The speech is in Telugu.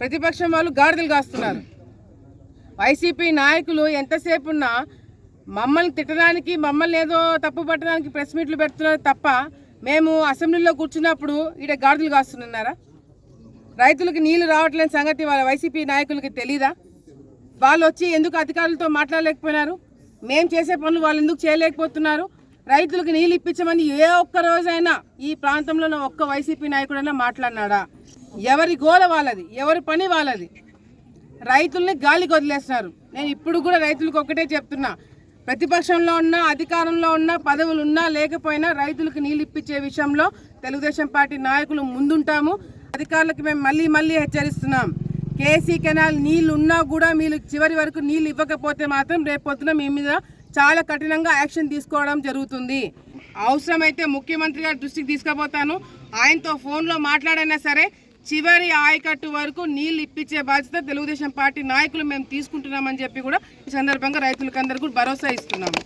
ప్రతిపక్షం వాళ్ళు గాడిదలు కాస్తున్నారు. వైసీపీ నాయకులు ఎంతసేపు ఉన్నా మమ్మల్ని తిట్టడానికి మమ్మల్ని ఏదో తప్పు పట్టడానికి ప్రెస్ మీట్లు పెడుతున్నారు తప్ప మేము అసెంబ్లీలో కూర్చున్నప్పుడు ఈడ గాడిదలు కాస్తున్నారా? రైతులకు నీళ్ళు రావట్లేని సంగతి వాళ్ళ వైసీపీ నాయకులకి తెలీదా? వాళ్ళు వచ్చి ఎందుకు అధికారులతో మాట్లాడలేకపోయినారు? మేము చేసే పనులు వాళ్ళు ఎందుకు చేయలేకపోతున్నారు? రైతులకు నీళ్ళు ఇప్పించమని ఏ ఒక్క రోజైనా ఈ ప్రాంతంలో ఒక్క వైసీపీ నాయకుడైనా మాట్లాడినాడా? ఎవరి గోల వాళ్ళది ఎవరి పని వాళ్ళది. రైతుల్ని గాలికి వదిలేస్తున్నారు నేను ఇప్పుడు కూడా రైతులకు ఒకటే చెప్తున్నా. ప్రతిపక్షంలో ఉన్న అధికారంలో ఉన్న పదవులు ఉన్నా లేకపోయినా రైతులకు నీళ్ళు ఇప్పించే విషయంలో తెలుగుదేశం పార్టీ నాయకులు ముందుంటాము. అధికారులకు మేము మళ్ళీ మళ్ళీ హెచ్చరిస్తున్నాం. కేసీ కెనాల్ నీళ్ళు ఉన్నా కూడా మీరు చివరి వరకు నీళ్ళు ఇవ్వకపోతే మాత్రం రేపొద్దున మీ మీద చాలా కఠినంగా యాక్షన్ తీసుకోవడం జరుగుతుంది. అవసరమైతే ముఖ్యమంత్రి గారి దృష్టికి తీసుకుపోతాను. ఆయనతో ఫోన్లో మాట్లాడైనా సరే చివరి ఆయకట్టు వరకు నీళ్ళు ఇప్పించే బాధ్యత తెలుగుదేశం పార్టీ నాయకులు మేము తీసుకుంటున్నామని చెప్పి కూడా ఈ సందర్భంగా రైతులకు అందరికీ భరోసా ఇస్తున్నాము.